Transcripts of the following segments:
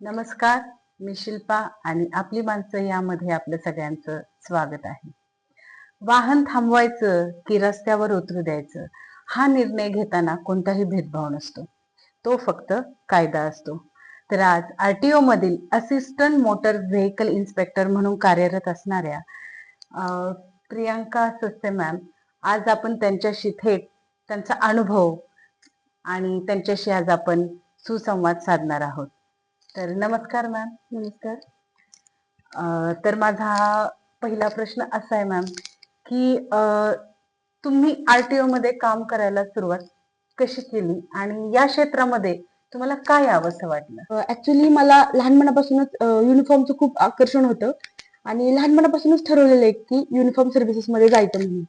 नमस्कार मी शिल्पा आणि आपली माणसं यामध्ये आपलं सगळ्यांचं स्वागत आहे. वाहन थांबवायचं की रस्त्यावर उतरू द्यायचं हा निर्णय घेताना कोणताही भेदभाव नसतो. तो फक्त कायदा असतो. तर आज आर टी मधील असिस्टंट मोटर व्हेकल इन्स्पेक्टर म्हणून कार्यरत असणाऱ्या प्रियांका सस्ते मॅम आज आपण त्यांच्याशी थेट त्यांचा अनुभव आणि त्यांच्याशी आज आपण सुसंवाद साधणार आहोत. तर नमस्कार मॅम नमस्कार. तर माझा पहिला प्रश्न असा आहे मॅम की तुम्ही आरटीओ मध्ये काम करायला सुरुवात कशी केली आणि या क्षेत्रामध्ये तुम्हाला काय यावंसं वाटलं? ऍक्च्युली मला लहानपणापासूनच युनिफॉर्मचं खूप आकर्षण होतं आणि लहानपणापासूनच ठरवलेलं आहे की युनिफॉर्म सर्व्हिसेस मध्ये जायचं म्हणून.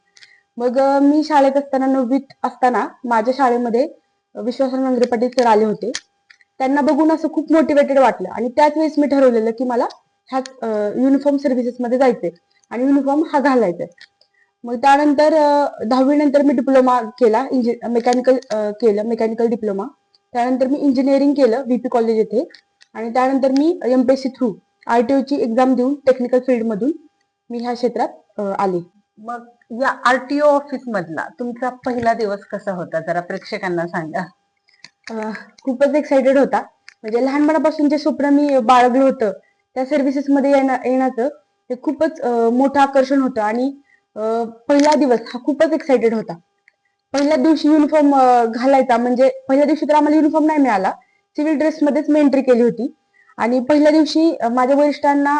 मग अं, मी शाळेत असताना नववीत असताना माझ्या शाळेमध्ये अं, विश्वासराव नांगरे पाटील सर आले होते. त्यांना बघून असं खूप मोटिवेटेड वाटलं. आणि त्याच वेळेस मी ठरवलेलं की मला ह्या युनिफॉर्म सर्व्हिसेस मध्ये जायचंय. आणि युनिफॉर्म हा घालायचा मग त्यानंतर दहावी नंतर मी डिप्लोमा केला मेकॅनिकल केलं मेकॅनिकल डिप्लोमा त्यानंतर मी इंजिनिअरिंग केलं व्हीपी कॉलेज येथे. आणि त्यानंतर मी एमपीएससी थ्रू आरटीओ ची एक्झाम देऊन टेक्निकल फील्ड मधून मी ह्या क्षेत्रात आले. मग या आरटीओ ऑफिस मधला तुमचा पहिला दिवस कसा होता? जरा प्रेक्षकांना सांगा. खूपच एक्साइटेड होता. म्हणजे लहानपणापासून जे स्वप्न मी बाळगलं होतं. त्या सर्व्हिसेस मध्ये येणं- येण्याचं ते खूपच मोठं आकर्षण होतं. आणि पहिला दिवस हा खूपच एक्साइटेड होता. पहिल्या दिवशी युनिफॉर्म घालायचा म्हणजे पहिल्या दिवशी तर आम्हाला युनिफॉर्म नाही मिळाला. सिव्हिल ड्रेस मध्येच मी एंट्री केली होती. आणि पहिल्या दिवशी माझ्या वरिष्ठांना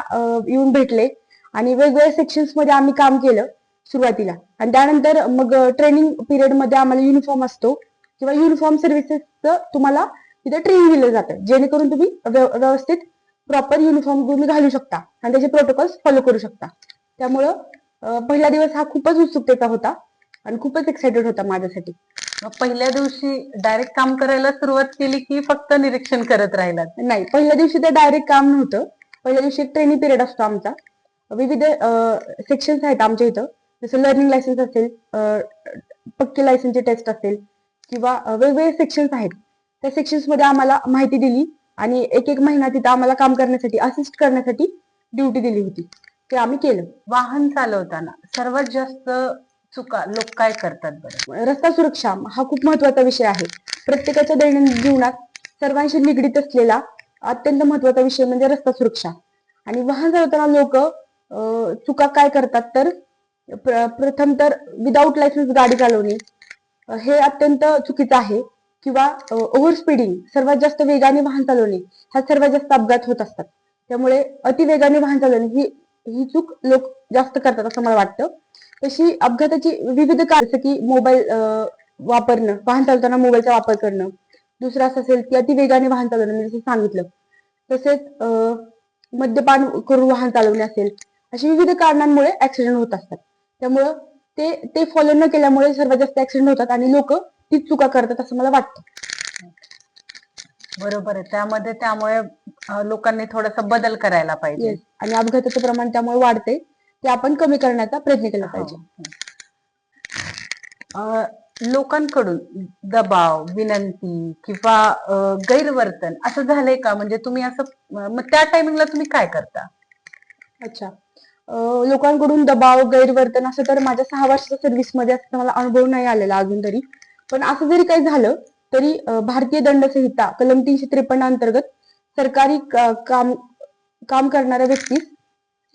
येऊन भेटले. आणि वेगवेगळ्या सेक्शन्समध्ये आम्ही काम केलं सुरुवातीला. आणि त्यानंतर मग ट्रेनिंग पिरियडमध्ये आम्हाला युनिफॉर्म असतो. किंवा युनिफॉर्म सर्व्हिसेसचं तुम्हाला तिथे ट्रेनिंग दिलं जातं. जेणेकरून तुम्ही व्यव- व्यवस्थित प्रॉपर युनिफॉर्म तुम्ही घालू शकता आणि त्याचे प्रोटोकॉल्स फॉलो करू शकता. त्यामुळं पहिला दिवस हा खूपच उत्सुकतेचा होता आणि खूपच एक्साइटेड होता माझ्यासाठी. मग पहिल्या दिवशी डायरेक्ट काम करायला सुरुवात केली की फक्त निरीक्षण करत राहिलात? नाही पहिल्या दिवशी ते डायरेक्ट काम नव्हतं. पहिल्या दिवशी एक ट्रेनिंग पिरियड असतो आमचा. विविध सेक्शन्स आहेत आमच्या इथं. जसं लर्निंग लायसन्स असेल पक्के लायसन्सची टेस्ट असेल किंवा वेगवेगळे सेक्शन्स आहेत. त्या सेक्शन्समध्ये आम्हाला माहिती दिली आणि एक एक महिना तिथं आम्हाला काम करण्यासाठी असिस्ट करण्यासाठी ड्युटी दिली होती. ते आम्ही केलं. वाहन चालवताना सर्वात जास्त चुका लोक काय करतात बरं? रस्ता सुरक्षा हा खूप महत्त्वाचा विषय आहे. प्रत्येकाच्या दैनंदिन जीवनात सर्वांशी निगडीत असलेला अत्यंत महत्त्वाचा विषय म्हणजे रस्ता सुरक्षा. आणि वाहन चालवताना लोक चुका काय करतात तर प्रथम तर विदाऊट लायसन्स गाडी चालवणे हे अत्यंत चुकीचं आहे किंवा ओव्हर स्पीडिंग सर्वात जास्त वेगाने वाहन चालवणे ह्या सर्वात जास्त अपघात होत असतात. त्यामुळे अति वेगाने वाहन चालवणे ही ही चूक लोक जास्त करतात असं मला वाटतं. तशी अपघाताची विविध कारण जसं की मोबाईल वापरणं वाहन चालवताना मोबाईलचा वापर करणं दुसरं असं असेल की अति वेगाने वाहन चालवणं मी जसं सांगितलं. तसेच अं, मद्यपान करून वाहन चालवणे असेल अशी विविध कारणांमुळे ऍक्सिडेंट होत असतात. त्यामुळं ते ते फॉलो न केल्यामुळे सर्वात जास्त ऍक्सिडेंट होतात आणि लोक तीच चुका करतात असं मला वाटतं. बरोबर आहे. त्यामध्ये त्यामुळे लोकांनी थोडासा बदल करायला पाहिजे. आणि अपघाताचं प्रमाण त्यामुळे वाढते. ते आपण कमी करण्याचा प्रयत्न केला हो. पाहिजे अं, लोकांकडून दबाव विनंती किंवा गैरवर्तन असं झालंय का? म्हणजे तुम्ही असं मग त्या टायमिंगला तुम्ही काय करता? अच्छा. लोकांकडून दबाव गैरवर्तन असं तर माझ्या सहा वर्षाच्या सर्व्हिसमध्ये असं मला अनुभव नाही आलेला अजून तरी. पण असं जरी काही झालं तरी भारतीय दंड संहिता कलम तीनशे त्रेपन्न अंतर्गत सरकारी काम काम करणाऱ्या व्यक्तीस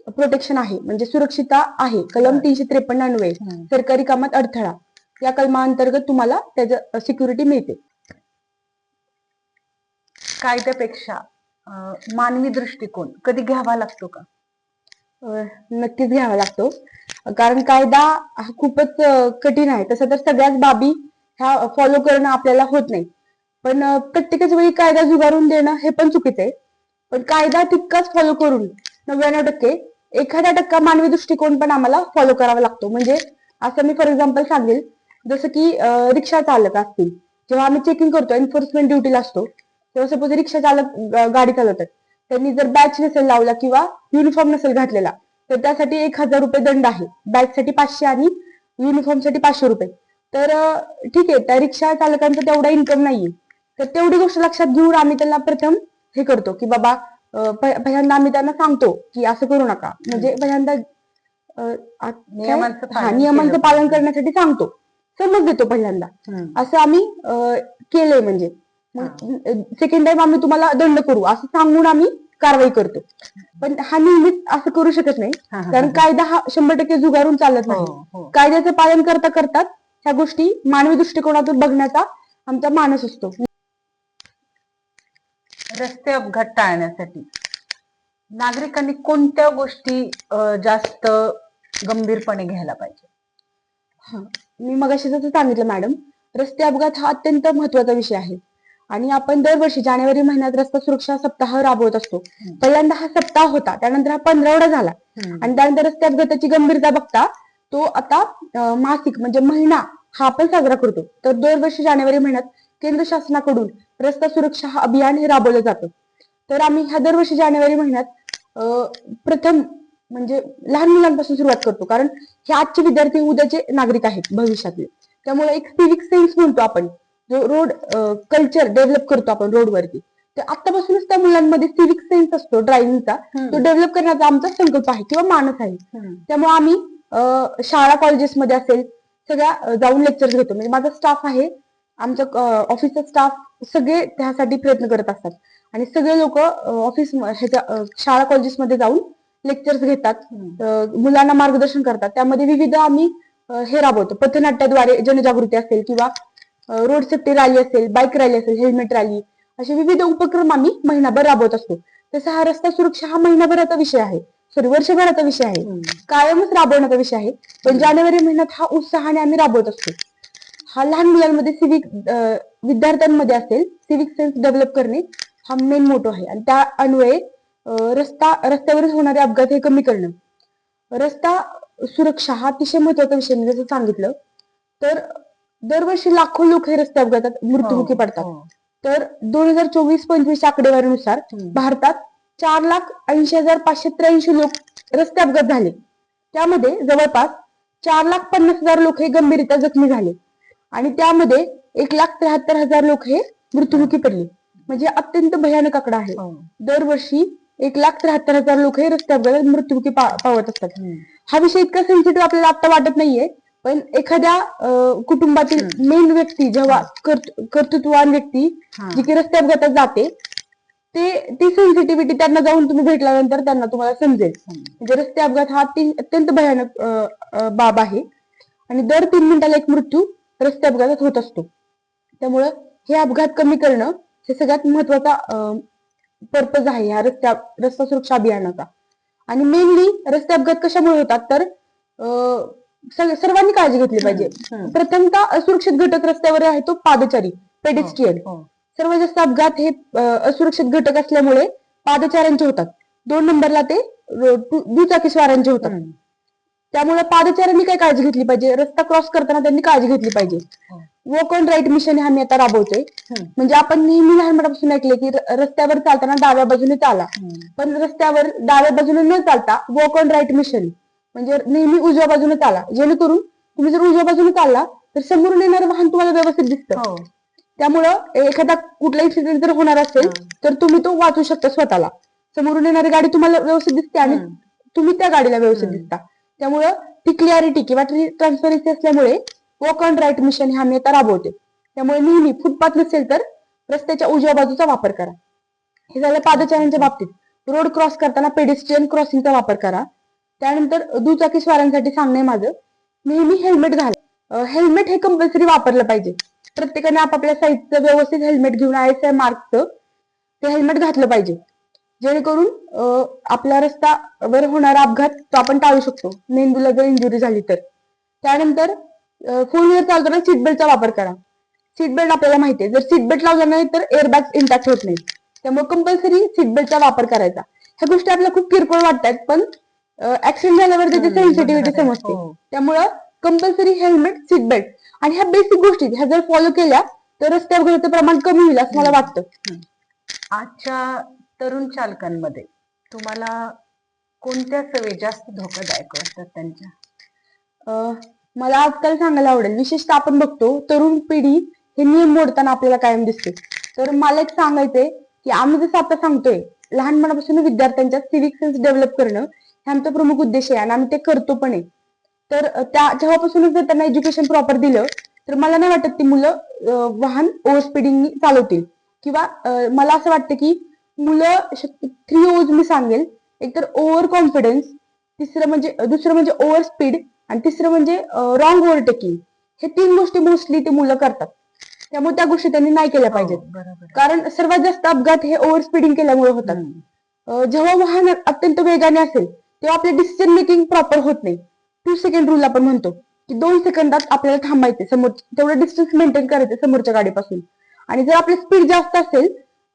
प्रोटेक्शन आहे. म्हणजे सुरक्षिता आहे. कलम. तीनशे त्रेपन्न अन्वये. सरकारी कामात अडथळा. या कलमाअंतर्गत तुम्हाला त्याचं सिक्युरिटी मिळते. कायद्यापेक्षा मानवी दृष्टिकोन कधी घ्यावा लागतो का? नक्कीच घ्यावा लागतो. कारण कायदा हा खूपच कठीण आहे. तसं तर सगळ्याच बाबी ह्या फॉलो करणं आपल्याला होत नाही. पण प्रत्येकाच वेळी कायदा जुगारून देणं हे पण चुकीचं आहे. पण कायदा तितकाच फॉलो करून नव्याण्णव टक्के एखादा टक्का मानवी दृष्टिकोन पण आम्हाला फॉलो करावा लागतो. म्हणजे असं मी फॉर एक्झाम्पल सांगेल. जसं की रिक्षा चालक असतील जेव्हा आम्ही चेकिंग करतो एन्फोर्समेंट ड्युटीला असतो. तेव्हा सपोज रिक्षा चालक गाडी चालवतात. त्यांनी जर बॅच नसेल लावला किंवा युनिफॉर्म नसेल घातलेला तर त्यासाठी एक हजार रुपये दंड आहे. बॅच साठी पाचशे आणि युनिफॉर्मसाठी पाचशे रुपये. तर ठीक आहे त्या रिक्षा चालकांचा तेवढा इन्कम नाहीये. तर तेवढी गोष्ट लक्षात घेऊन आम्ही त्यांना प्रथम हे करतो की बाबा पहिल्यांदा आम्ही त्यांना सांगतो की असं करू नका. म्हणजे पहिल्यांदा? नियमांचं पालन. करण्यासाठी सांगतो. समज देतो पहिल्यांदा. असं आम्ही केलंय म्हणजे. सेकंड टाइम आम्ही तुम्हाला दंड करू. असं सांगून आम्ही कारवाई करतो पण हा नेहमीच असं करू शकत नाही कारण. कायदा हा शंभर टक्के जुगारून चालत नाही हो, हो. कायद्याचं पालन करता करतात ह्या गोष्टी मानवी दृष्टिकोनातून बघण्याचा आमचा मानस असतो रस्ते अपघात टाळण्यासाठी नागरिकांनी कोणत्या गोष्टी जास्त गंभीरपणे घ्यायला पाहिजे हा. मी मगाशी जसं सांगितलं मॅडम रस्ते अपघात हा अत्यंत महत्त्वाचा विषय आहे आणि आपण दरवर्षी जानेवारी महिन्यात रस्ता सुरक्षा सप्ताह राबवत असतो. पहिल्यांदा हा सप्ताह होता त्यानंतर हा पंधरावडा झाला. आणि त्यानंतर रस्ते अपघाताची गंभीरता बघता तो आता मासिक म्हणजे महिना हा आपण साजरा करतो. तर दरवर्षी जानेवारी महिन्यात केंद्र शासनाकडून रस्ता सुरक्षा हा अभियान हे राबवलं जातं. तर आम्ही ह्या दरवर्षी जानेवारी महिन्यात प्रथम म्हणजे लहान मुलांपासून सुरुवात करतो. कारण हे आजचे विद्यार्थी उद्याचे नागरिक आहेत भविष्यातले. त्यामुळे एक सिविक सेन्स म्हणतो आपण. जो रोड कल्चर डेव्हलप करतो आपण रोडवरती तर आतापासूनच त्या मुलांमध्ये सिविक सेन्स असतो ड्रायव्हिंगचा तो डेव्हलप करण्याचा आमचा संकल्प आहे किंवा मानस आहे. त्यामुळे आम्ही शाळा कॉलेजेसमध्ये असेल सगळ्या जाऊन लेक्चर्स घेतो. म्हणजे माझा स्टाफ आहे आमचा ऑफिसचा स्टाफ सगळे त्यासाठी प्रयत्न करत असतात. आणि सगळे लोक ऑफिस शाळा कॉलेजेसमध्ये जाऊन लेक्चर्स घेतात. मुलांना मार्गदर्शन करतात. त्यामध्ये विविध आम्ही हे राबवतो. पथनाट्याद्वारे जनजागृती असेल किंवा रोड सेफ्टी रॅली असेल बाईक रॅली असेल हेल्मेट रॅली असे विविध उपक्रम आम्ही महिनाभर राबवत असतो. तसा हा रस्ता सुरक्षा हा महिनाभराचा विषय आहे. सॉरी वर्षभराचा विषय आहे. कायमच राबवण्याचा विषय आहे. पण जानेवारी महिन्यात हा उत्साहाने आम्ही राबवत असतो. हा लहान मुलांमध्ये सिविक विद्यार्थ्यांमध्ये असेल सिविक सेन्स डेव्हलप करणे हा मेन मोटो आहे. आणि त्या अन्वये रस्ता रस्त्यावर होणारे अपघात हे कमी करणं. रस्ता सुरक्षा हा अतिशय महत्त्वाचा विषय मी जसं सांगितलं तर दरवर्षी लाखो लोक हे रस्ते अपघातात मृत्युमुखी पडतात. तर दोन हजार चोवीस पंचवीस आकडेवारीनुसार. भारतात चार लाख ऐंशी हजार पाचशे त्र्याऐंशी लोक रस्ते अपघात झाले. त्यामध्ये जवळपास चार लाख पन्नास हजार लोक हे गंभीररित्या जखमी झाले. आणि त्यामध्ये एक लाख त्र्याहत्तर हजार लोक हे मृत्युमुखी पडले. म्हणजे अत्यंत भयानक आकडा आहे. दरवर्षी एक लाख त्र्याहत्तर हजार लोक हे रस्ते अपघातात मृत्युमुखी पावत असतात. हा विषय इतका सेन्सिटिव्ह आपल्याला आता वाटत नाहीये. पण एखाद्या कुटुंबातील मेन व्यक्ती जेव्हा कर्त- कर्तृत्ववान व्यक्ती जी की रस्ते अपघातात जाते ते ती सेन्सिटिव्हिटी त्यांना जाऊन तुम्ही भेटल्यानंतर त्यांना तुम्हाला समजेल. म्हणजे रस्ते अपघात हा अति- अत्यंत भयानक बाब आहे. आणि दर तीन मिनिटाला एक मृत्यू रस्ते अपघातात होत असतो. त्यामुळं हे अपघात कमी करणं हे सगळ्यात महत्त्वाचा पर्पज आहे ह्या रस्त्या रस्ता सुरक्षा अभियानाचा. आणि मेनली रस्ते अपघात कशामुळे होतात? तर सर्वांनी काळजी घेतली पाहिजे. प्रथमतः असुरक्षित घटक रस्त्यावर आहे तो पादचारी पेडेस्ट्रियन सर्वात जास्त अपघात हे असुरक्षित घटक असल्यामुळे पादचाऱ्यांचे होतात. दोन नंबरला ते रो- दु- दुचाकी स्वारांचे होतात त्यामुळे पादचाऱ्यांनी काय काळजी घेतली पाहिजे? रस्ता क्रॉस करताना त्यांनी काळजी घेतली पाहिजे. वॉक ऑन राईट मिशन हे आम्ही आता राबवतोय. म्हणजे आपण नेहमी लहानपणापासून ऐकले की रस्त्यावर चालताना डाव्या बाजूने चाला. पण रस्त्यावर डाव्या बाजूने न चालता वॉक ऑन राईट मिशन म्हणजे नेहमी उजव्या बाजूने चाला. जेणेकरून तुम्ही जर उजव्या बाजूने चालला तर समोरून येणारं वाहन तुम्हाला व्यवस्थित दिसतं. त्यामुळं एखादा कुठला इन्सिडेंट जर होणार असेल तर तुम्ही तो वाचू शकता स्वतःला. समोरून येणारी गाडी तुम्हाला व्यवस्थित दिसते आणि तुम्ही त्या गाडीला व्यवस्थित दिसता. त्यामुळं ती क्लिअरिटी किंवा ट्रान्सपरन्सी असल्यामुळे वॉक ऑन राईट मिशन हे आम्ही आता राबवते त्यामुळे नेहमी फुटपाथ नसेल तर रस्त्याच्या उजव्या बाजूचा वापर करा. हे झालं पादचाऱ्यांच्या बाबतीत. रोड क्रॉस करताना पेडेस्ट्रियन क्रॉसिंगचा वापर करा. त्यानंतर दुचाकी स्वारांसाठी सांगणे माझं. नेहमी हेल्मेट घाला. हेल्मेट हे कंपल्सरी वापरलं पाहिजे. प्रत्येकाने आपापल्या साईजचं व्यवस्थित हेल्मेट घेऊन आय एस आय मार्कचं ते हेल्मेट घातलं पाहिजे. जेणेकरून आपला रस्ता वर होणारा अपघात तो आपण टाळू शकतो. मेंदूला जर इंजुरी झाली तर. त्यानंतर फोर व्हीलर चालताना सीट बेल्टचा वापर करा. सीट बेल्ट आपल्याला माहिती आहे जर सीट बेल्ट लावला नाही तर एअरबॅग इंटॅक्ट होत नाही त्यामुळे कंपल्सरी सीट बेल्टचा वापर करायचा. ह्या गोष्टी आपल्याला खूप किरकोळ वाटतात पण ऍक्सिडेंट झाल्यावर त्याची हम्म, सेन्सिटिव्हिटी. समजते. हो. त्यामुळं कंपल्सरी हेल्मेट सीट बेल्ट आणि ह्या बेसिक गोष्टी ह्या जर फॉलो केल्या तर रस्ते अपघाताचं प्रमाण कमी होईल असं मला वाटतं. आजच्या तरुण चालकांमध्ये तुम्हाला कोणत्या सवयी जास्त धोकादायक वाटतात त्यांच्या? अं, मला आजकाल सांगायला आवडेल. विशेषतः आपण बघतो तरुण पिढी हे नियम मोडताना आपल्याला कायम दिसते. तर मला एक सांगायचंय की आम्ही जसं आता सांगतोय लहानपणापासून विद्यार्थ्यांच्या सिव्हिक सेन्स डेव्हलप करणं हे आमचा प्रमुख उद्देश आहे आणि आम्ही ते करतो पण आहे. तर त्या जेव्हापासूनच जर त्यांना एज्युकेशन प्रॉपर दिलं तर मला नाही वाटत ती मुलं वाहन ओव्हर स्पीडिंग चालवतील. किंवा मला असं वाटतं की मुलं थ्री ओज मी सांगेल. एकतर ओव्हर कॉन्फिडन्स तिसरं म्हणजे दुसरं म्हणजे ओव्हर स्पीड आणि तिसरं म्हणजे रॉंग ओव्हरटेकिंग हे तीन गोष्टी मोस्टली ते मुलं करतात. त्यामुळे त्या गोष्टी त्यांनी नाही केल्या पाहिजेत. हो, आहे. कारण सर्वात जास्त अपघात हे ओव्हर स्पीडिंग केल्यामुळे होतात. जेव्हा वाहन अत्यंत वेगाने असेल तेव्हा आपले डिसिजन मेकिंग प्रॉपर होत नाही. टू सेकंड रूल आपण म्हणतो की दोन सेकंदात आपल्याला थांबायचे समोर तेवढं डिस्टन्स मेंटेन करायचं समोरच्या गाडीपासून. आणि जर आपली स्पीड जास्त असेल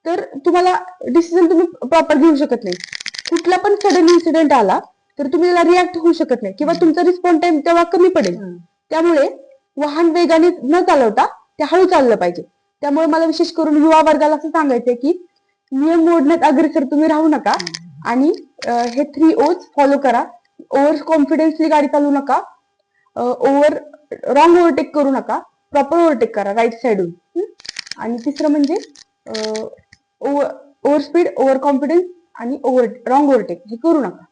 तर तुम्हाला डिसिजन तुम्ही प्रॉपर घेऊ शकत नाही. कुठला पण सडन इन्सिडेंट आला तर तुम्ही त्याला रिॲक्ट होऊ शकत नाही. किंवा तुमचा रिस्पॉन्स टाइम तेव्हा कमी पडेल. त्यामुळे वाहन वेगाने न चालवता ते हळू चाललं पाहिजे. त्यामुळे मला विशेष करून युवा वर्गाला असं सांगायचंय की नियम मोडण्यात अग्रेसर तुम्ही राहू नका. आणि हे थ्री ओज फॉलो करा. ओव्हर कॉन्फिडन्सली गाडी चालवू नका. ओव्हर रॉंग ओव्हरटेक करू नका. प्रॉपर ओव्हरटेक करा राईट साईडून आणि तिसरं म्हणजे ओव्हर स्पीड ओव्हर कॉन्फिडन्स आणि ओव्हर रॉंग ओव्हरटेक हे करू नका.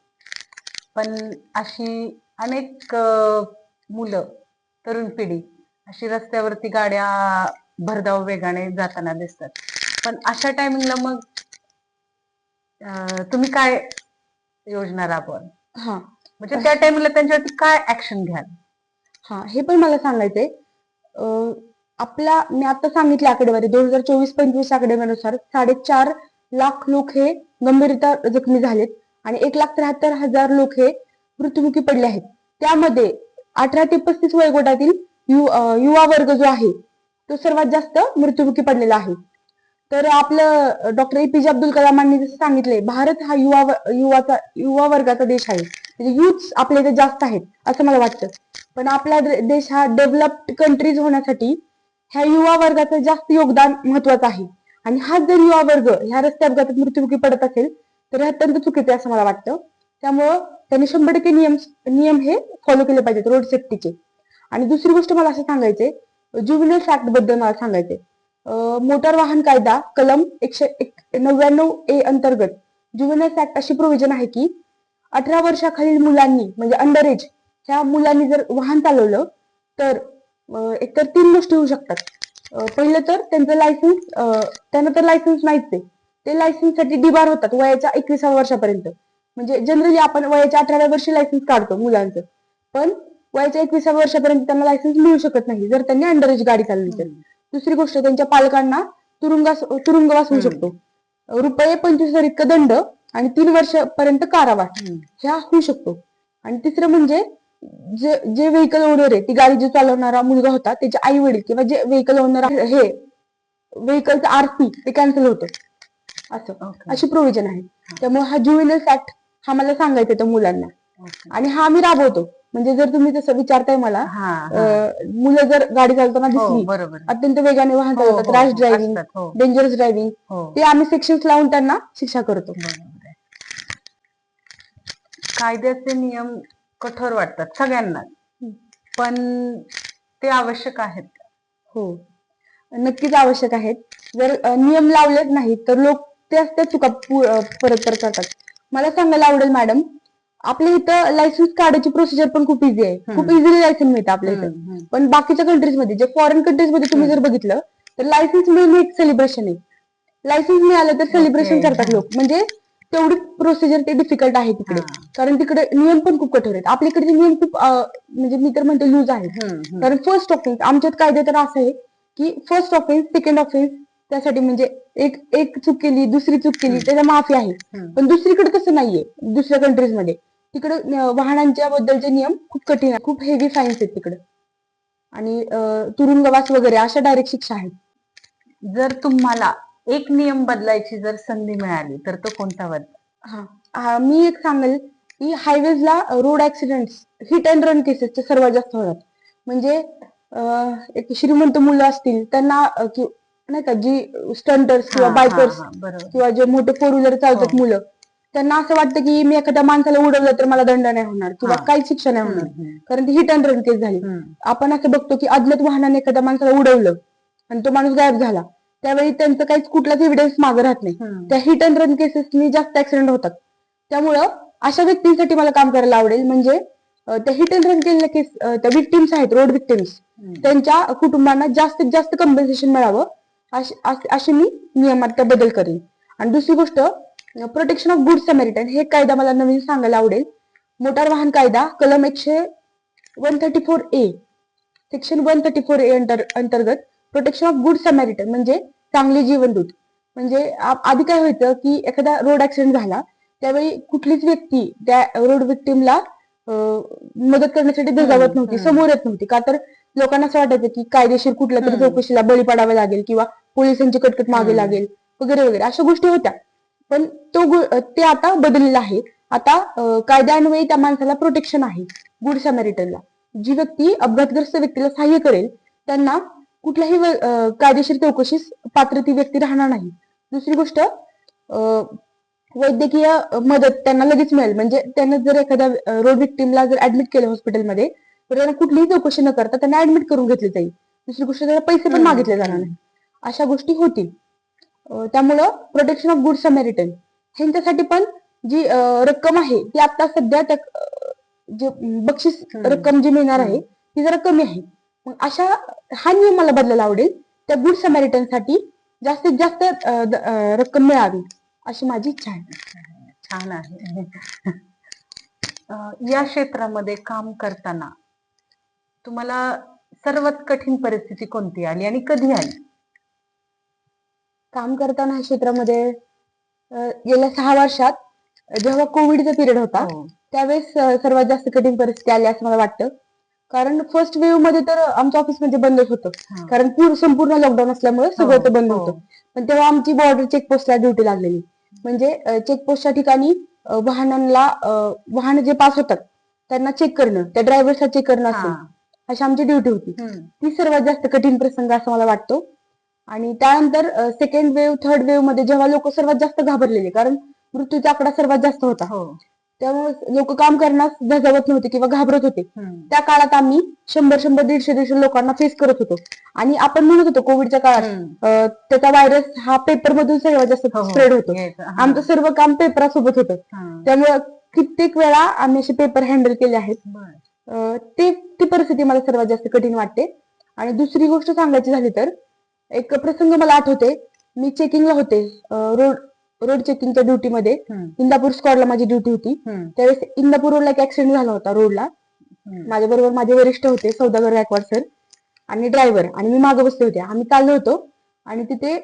पण अशी अनेक मुलं तरुण पिढी अशी रस्त्यावरती गाड्या भरधाव वेगाने जाताना दिसतात. पण अशा टायमिंगला मग अ, तुम्ही काय योजना राबवाल? हा. म्हणजे त्या टायमिंगला त्यांच्यावरती काय ऍक्शन घ्याल? हा हे पण मला सांगायचंय. अं, आपला मी आता सांगितले आकडेवारी दोन हजार चोवीस पंचवीस आकडेवारीनुसार साडेचार लाख लोक हे गंभीरता जखमी झालेत आणि एक लाख त्र्याहत्तर हजार लोक हे मृत्युमुखी पडले आहेत. त्यामध्ये अठरा ते पस्तीस वयोगटातील यु- अं, युवा वर्ग जो आहे तो सर्वात जास्त मृत्युमुखी पडलेला आहे. तर आपलं डॉक्टर ए पी जे अब्दुल कलामांनी जसं सांगितलंय भारत हा युवा युवाचा युवा वर्गाचा देश आहे. म्हणजे युथ आपल्या इथे जास्त आहेत असं मला वाटतं. पण आपला देश हा डेव्हलप्ड कंट्रीज होण्यासाठी ह्या युवा वर्गाचं जास्त योगदान महत्वाचं आहे. आणि हा जर युवा वर्ग ह्या रस्ते अपघातात मृत्युमुखी पडत असेल तर हे अत्यंत चुकीचे आहे असं मला वाटतं. त्यामुळं त्यांनी शंभर टक्के नियम नियम हे फॉलो केले पाहिजेत रोड सेफ्टीचे आणि दुसरी गोष्ट मला असं सांगायचंय ज्युबिनल फॅक्टबद्दल मला सांगायचंय. मोटार वाहन कायदा कलम एकशे एक- नव्याण्णव ए अंतर्गत ज्युबिनल ऍक्ट अशी प्रोव्हिजन आहे की अठरा वर्षाखालील मुलांनी म्हणजे अंडर एज ह्या मुलांनी जर वाहन चालवलं तर एकतर तीन गोष्टी होऊ शकतात. पहिलं तर त्यांचं लायसन्स त्यांना तर लायसन्स नाहीच आहे. ते लायसन्ससाठी डिबार होतात वयाच्या एकविसाव्या वर्षापर्यंत. म्हणजे जनरली आपण वयाच्या अठराव्या वर्षी लायसन्स काढतो मुलांचं. पण वयाच्या एकविसाव्या वर्षापर्यंत त्यांना लायसन्स मिळू शकत नाही जर त्यांनी अंडर एज गाडी चालवली तर. दुसरी गोष्ट त्यांच्या पालकांना तुरुंगास तुरुंगवास होऊ. शकतो. रुपये पंचवीस हजार इतकं दंड आणि तीन वर्षापर्यंत कारावास. ह्या होऊ शकतो. आणि तिसरं म्हणजे जे जे व्हेकल ओनर आहे ती गाडी जो चालवणारा मुलगा होता त्याचे आई वडील किंवा जे व्हेकल ओनर हे व्हेकलचं आरसी ते कॅन्सल होतं. असं. अशी प्रोव्हिजन आहे. त्यामुळे हा ज्युएनल फॅक्ट हा मला सांगायचं त्या मुलांना. आणि हा आम्ही राबवतो. म्हणजे जर तुम्ही जसं विचारताय मला मुलं जर गाडी चालवताना हो, दिसली अत्यंत वेगाने वाहन हो, चालवतात रॅश ड्रायव्हिंग डेंजरस ड्रायव्हिंग. ते आम्ही सेक्शन्स लावून त्यांना शिक्षा करतो. कायद्याचे नियम कठोर वाटतात सगळ्यांना पण ते आवश्यक आहेत हो नक्कीच आवश्यक आहेत. जर नियम लावलेच नाहीत तर लोक त्याच त्या चुका परत परत करतात. मला सांगायला आवडेल मॅडम आपल्या इथं लायसन्स काढायची प्रोसिजर पण खूप इझी आहे. खूप इझिली लायसन्स मिळतं आपल्या इथं. पण बाकीच्या कंट्रीजमध्ये जे फॉरेन कंट्रीजमध्ये तुम्ही जर बघितलं तर लायसन्स मिळणे एक सेलिब्रेशन आहे. लायसन्स मिळालं तर सेलिब्रेशन. करतात लोक. म्हणजे तेवढी प्रोसिजर ते डिफिकल्ट आहे तिकडे. कारण तिकडे नियम पण खूप कठोर आहेत. आपल्याकडचे नियम खूप म्हणजे मी तर म्हणते लूज आहेत. हम्म. कारण फर्स्ट ऑफेन्स आमच्यात कायदे तर असं आहे की फर्स्ट ऑफेन्स सेकंड ऑफेन्स त्यासाठी म्हणजे एक एक चूक केली दुसरी चूक केली त्याच्या माफी आहे. पण दुसरीकडे तसं नाहीये दुसऱ्या कंट्रीजमध्ये. तिकडे वाहनांच्या बद्दलचे नियम खूप कठीण आहेत. खूप हेवी फाईन्स आहेत तिकडे. आणि तुरुंगवास वगैरे अशा डायरेक्ट शिक्षा आहेत. जर तुम्हाला एक नियम बदलायची जर संधी मिळाली तर तो कोणता बदल? हा. मी एक सांगेल की हायवेजला road accident hit and run cases सर्वात जास्त होतात. म्हणजे एक श्रीमंत मुलं असतील त्यांना नाही का जी स्टंटर्स किंवा बायकर्स किंवा जे मोठे फोर व्हीलर चालतात हो. मुलं त्यांना असं वाटतं की मी एखाद्या माणसाला उडवलं तर मला दंड नाही होणार किंवा हा. काहीच शिक्षा नाही होणार. हम्म, कारण ती हिट अँड रन केस झाली. हम्म. आपण असं बघतो की अज्ञात वाहनाने एखाद्या माणसाला उडवलं आणि तो माणूस गायब झाला. त्यावेळी त्यांचं काहीच कुठलाच एव्हिडन्स मागे राहत नाही. त्या हिट अँड रन केसेसनी जास्त ऍक्सिडेंट होतात. त्यामुळं अशा व्यक्तींसाठी मला काम करायला आवडेल. म्हणजे अं, त्या हिट अँड रन केलेल्या केस त्या विक्टिम्स आहेत रोड विक्टिम्स त्यांच्या कुटुंबांना जास्तीत जास्त कम्पेन्सेशन मिळावं. अशी अशी- अशी मी नियमात त्या बदल करेन. आणि दुसरी गोष्ट प्रोटेक्शन ऑफ गुड सॅमेरिटन हे कायदा मला नवीन सांगायला आवडेल मोटार वाहन कायदा कलम एकशे one thirty four A section one thirty four A अंतर्गत प्रोटेक्शन ऑफ गुड सॅमेरिटन म्हणजे चांगले जीवनदूत म्हणजे आधी काय व्हायचं की एखादा रोड ऍक्सिडेंट झाला त्यावेळी कुठलीच व्यक्ती त्या रोड विक्टीमला मदत करण्यासाठी धजावत नव्हती. समोर येत नव्हती का तर लोकांना असं वाटायचं की कायदेशीर कुठल्या तरी. चौकशीला बळी पडावे लागेल किंवा पोलिसांची कटकट मागे. लागेल वगैरे वगैरे अशा गोष्टी होत्या पण तो ते आता बदललेला आहे. आता कायद्यान्वये त्या माणसाला प्रोटेक्शन आहे गुड सॅमेरिटनला जी व्यक्ती अपघातग्रस्त व्यक्तीला सहाय्य करेल त्यांना कुठल्याही कायदेशीर चौकशीस पात्र ती व्यक्ती राहणार नाही. दुसरी गोष्ट वैद्यकीय मदत त्यांना लगेच मिळेल. म्हणजे त्यांना जर एखाद्या रोड विक्टीमला जर ऍडमिट केलं हॉस्पिटलमध्ये तर त्यांना कुठलीही चौकशी न करता त्यांना ऍडमिट करून घेतली जाईल. दुसरी गोष्ट त्यांना पैसे पण मागितले जाणार नाही. अशा गोष्टी होतील. त्यामुळं प्रोटेक्शन ऑफ गुड सॅमेरिटन ह्यांच्यासाठी पण जी रक्कम आहे ती आता सध्या त्या जे बक्षीस. रक्कम जी मिळणार आहे ती जरा कमी आहे. मग अशा हा नियम मला बदलायला आवडेल त्या गुड सॅमेरिटनसाठी जास्तीत जास्त रक्कम मिळावी अशी माझी इच्छा आहे. छान आहे. या क्षेत्रामध्ये काम करताना तुम्हाला सर्वात कठीण परिस्थिती कोणती आली आणि कधी आली? काम करताना ह्या क्षेत्रामध्ये गेल्या सहा वर्षात जेव्हा कोविडचा पिरियड होता हो. त्यावेळेस सर्वात जास्त कठीण परिस्थिती आली असं मला वाटतं कारण फर्स्ट वेव्हमध्ये तर आमच्या ऑफिस म्हणजे बंदच होतं हा. कारण पूर्ण संपूर्ण लॉकडाऊन असल्यामुळे सगळं ते बंद हो. होतं पण तेव्हा आमची बॉर्डर चेकपोस्टला ड्युटी लागलेली म्हणजे चेकपोस्टच्या ठिकाणी वाहनांना वाहन जे पास होतात त्यांना चेक करणं त्या ड्रायव्हरला चेक करणं हा. असेल अशी आमची ड्युटी होती. ती सर्वात जास्त कठीण प्रसंग असं मला वाटतो आणि त्यानंतर सेकंड वेव्ह थर्ड वेव्हमध्ये जेव्हा लोक सर्वात जास्त घाबरलेले कारण मृत्यूचा आकडा सर्वात जास्त होता हो त्यामुळे लोक काम करण्यास धजावत नव्हते किंवा घाबरत होते. त्या काळात आम्ही शंभर शंभर दीडशे दीडशे लोकांना फेस करत होतो आणि आपण म्हणत होतो कोविडच्या काळात त्याचा व्हायरस हा पेपर मधून सर्वात जास्त हो, हो. स्प्रेड होतो. हा. आमचं सर्व काम पेपरासोबत होतं हा. त्यामुळे कित्येक वेळा आम्ही असे पेपर हँडल केले आहेत ते ती परिस्थिती मला सर्वात जास्त कठीण वाटते आणि दुसरी गोष्ट सांगायची झाली तर एक प्रसंग मला आठवते मी चेकिंगला होते रोड रोड चेकिंगच्या ड्युटीमध्ये. इंदापूर स्क्वॉडला माझी ड्युटी होती. त्यावेळेस इंदापूर रोडला एक ऍक्सिडेंट झाला होता रोडला. माझ्या बरोबर माझे वरिष्ठ होते सौदागर गायकवाड सर आणि ड्रायव्हर आणि मी मागे बसले होते आम्ही चाललो होतो आणि तिथे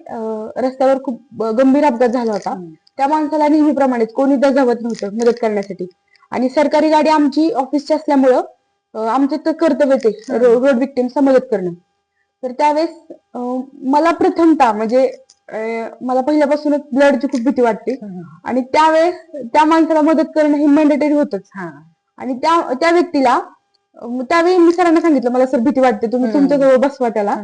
रस्त्यावर खूप गंभीर अपघात झाला होता. त्या माणसाला नेहमीप्रमाणेच कोणी दजावत नव्हतं मदत करण्यासाठी आणि सरकारी गाडी आमची ऑफिसची असल्यामुळं आमचं तर हम्म. रो- रोड विक्टिमचा मदत करणं तर त्यावेळेस मला प्रथमतः म्हणजे मला पहिल्यापासूनच ब्लडची खूप भीती वाटते. आणि त्यावेळेस त्या माणसाला मदत करणं हे मॅन्डेटरी होतच हा. आणि त्या त्या व्यक्तीला त्यावेळी मी सरांना सांगितलं मला सर भीती वाटते तुम्ही हम्म. तुमच्याजवळ बसवा त्याला.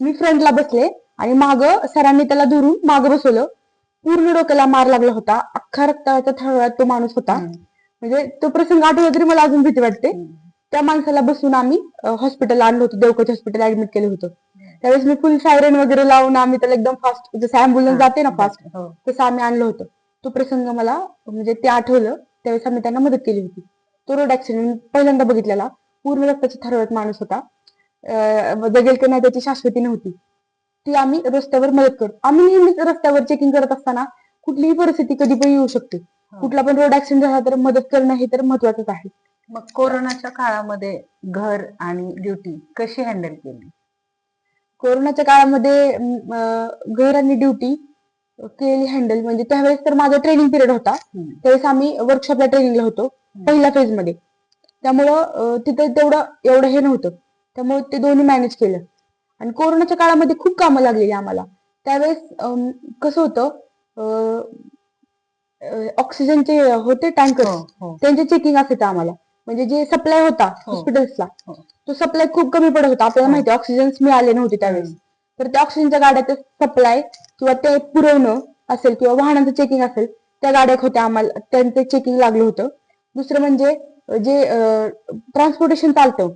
मी फ्रंटला बसले आणि माग सरांनी त्याला धरून माग बसवलं पूर्ण डोक्याला मार लागला होता अख्खा रक्ताचा थळवळात तो माणूस होता. म्हणजे तो प्रसंग आठवला तरी मला अजून भीती वाटते. त्या माणसाला बसून आम्ही हॉस्पिटल आणलं होतं देवकच हॉस्पिटल ऍडमिट केलं होतं त्यावेळेस मी फुल सायरन वगैरे लावून आम्ही त्याला एकदम फास्ट जसं अँब्युलन्स जाते ना फास्ट हो. तसं आम्ही आणलं होतं. तो प्रसंग मला म्हणजे ते आठवलं त्यावेळेस आम्ही त्यांना मदत केली होती. तो रोड ऍक्सिडेंट पहिल्यांदा बघितलेला. पूर्ण रक्ताची थरवत माणूस होता. जगेल की नाही त्याची शाश्वती नव्हती. ती आम्ही रस्त्यावर मदत करतो आम्ही नेहमीच रस्त्यावर चेकिंग करत असताना कुठलीही परिस्थिती कधी पण येऊ शकते. कुठला पण रोड ऍक्सिडेंट झाला तर मदत करणं हे तर महत्वाचंच आहे. मग कोरोनाच्या काळामध्ये घर आणि ड्युटी कशी हँडल केली? कोरोनाच्या काळामध्ये घर आणि ड्युटी केली हँडल म्हणजे त्यावेळेस तर माझा ट्रेनिंग पिरियड होता. त्यावेळेस आम्ही वर्कशॉपला ट्रेनिंगला होतो पहिल्या फेजमध्ये. त्यामुळं तिथं तेवढं एवढं हे नव्हतं. त्यामुळे ते दोन्ही मॅनेज केलं. आणि कोरोनाच्या काळामध्ये खूप कामं लागलेली आम्हाला. त्यावेळेस कसं होतं ऑक्सिजनचे होते टँकर हो, हो. त्यांचे चेकिंग असायचं आम्हाला. म्हणजे जे सप्लाय होता. हॉस्पिटल्सला हो. तो सप्लाय खूप कमी पडत होता. आपल्याला हो. माहिती ऑक्सिजन मिळाले नव्हते त्यावेळेस. तर त्या ऑक्सिजनच्या गाड्याचं सप्लाय किंवा ते पुरवणं असेल किंवा वाहनांचं चेकिंग असेल त्या गाड्या होत्या आम्हाला. त्यांचं चेकिंग लागलं होतं. दुसरं म्हणजे जे ट्रान्सपोर्टेशन चालतं.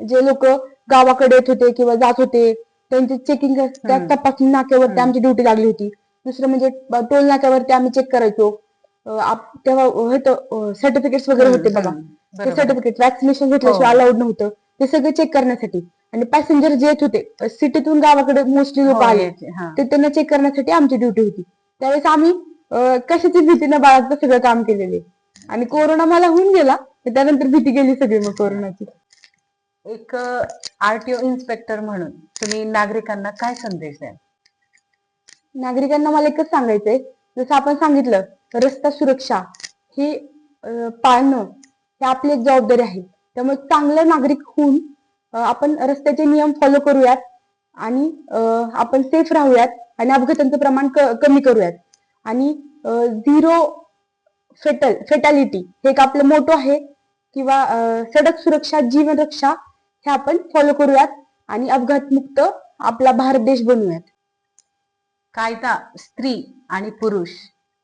जे लोक गावाकडे येत होते किंवा जात होते त्यांची चेकिंग त्या. तपासणी नाक्यावरती. आमची ड्युटी लागली होती. दुसरं म्हणजे टोल नाक्यावरती आम्ही चेक करायचो. तेव्हा होतं सर्टिफिकेट्स वगैरे होते बघा. ते. सर्टिफिकेट वॅक्सिनेशन घेतल्याशिवाय हो. अलाउड नव्हतं. ते सगळे चेक करण्यासाठी. आणि पॅसेंजर जे येत होते सिटीतून गावाकडे मोस्टली लोक आले. ते त्यांना चेक करण्यासाठी आमची ड्युटी होती. त्यावेळेस आम्ही कशाची भीती न बाळगता सगळं काम केलेले. आणि कोरोना मला होऊन गेला तर त्यानंतर भीती गेली सगळी मग कोरोनाची. एक आरटीओ इन्स्पेक्टर म्हणून तुम्ही नागरिकांना काय संदेश द्याल? नागरिकांना मला एकच सांगायचंय. जसं आपण सांगितलं रस्ता सुरक्षा ही पाळणं हे आपली एक जबाबदारी आहे. त्यामुळे चांगलं नागरिक होऊन आपण रस्त्याचे नियम फॉलो करूयात आणि आपण सेफ राहूयात आणि अपघातांचं प्रमाण कमी करूयात. आणि झिरो फेटल फेटॅलिटी हे एक आपलं मोठं आहे किंवा सडक सुरक्षा जीवन रक्षा हे आपण फॉलो करूयात आणि अपघातमुक्त आपला भारत देश बनवूयात. कायदा स्त्री आणि पुरुष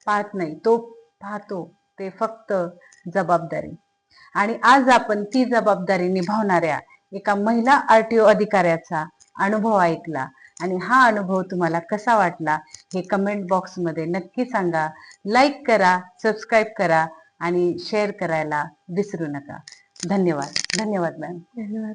पाहत नाही तो पाहतो ते फक्त जबाबदारी. आणि आज आपण ती जबाबदारी निभावणाऱ्या एका महिला आरटीओ अधिकाऱ्याचा अनुभव ऐकला. आणि हा अनुभव तुम्हाला कसा वाटला हे कमेंट बॉक्समध्ये नक्की सांगा. लाईक करा सबस्क्राईब करा आणि शेअर करायला विसरू नका. धन्यवाद. धन्यवाद मॅम धन्यवाद.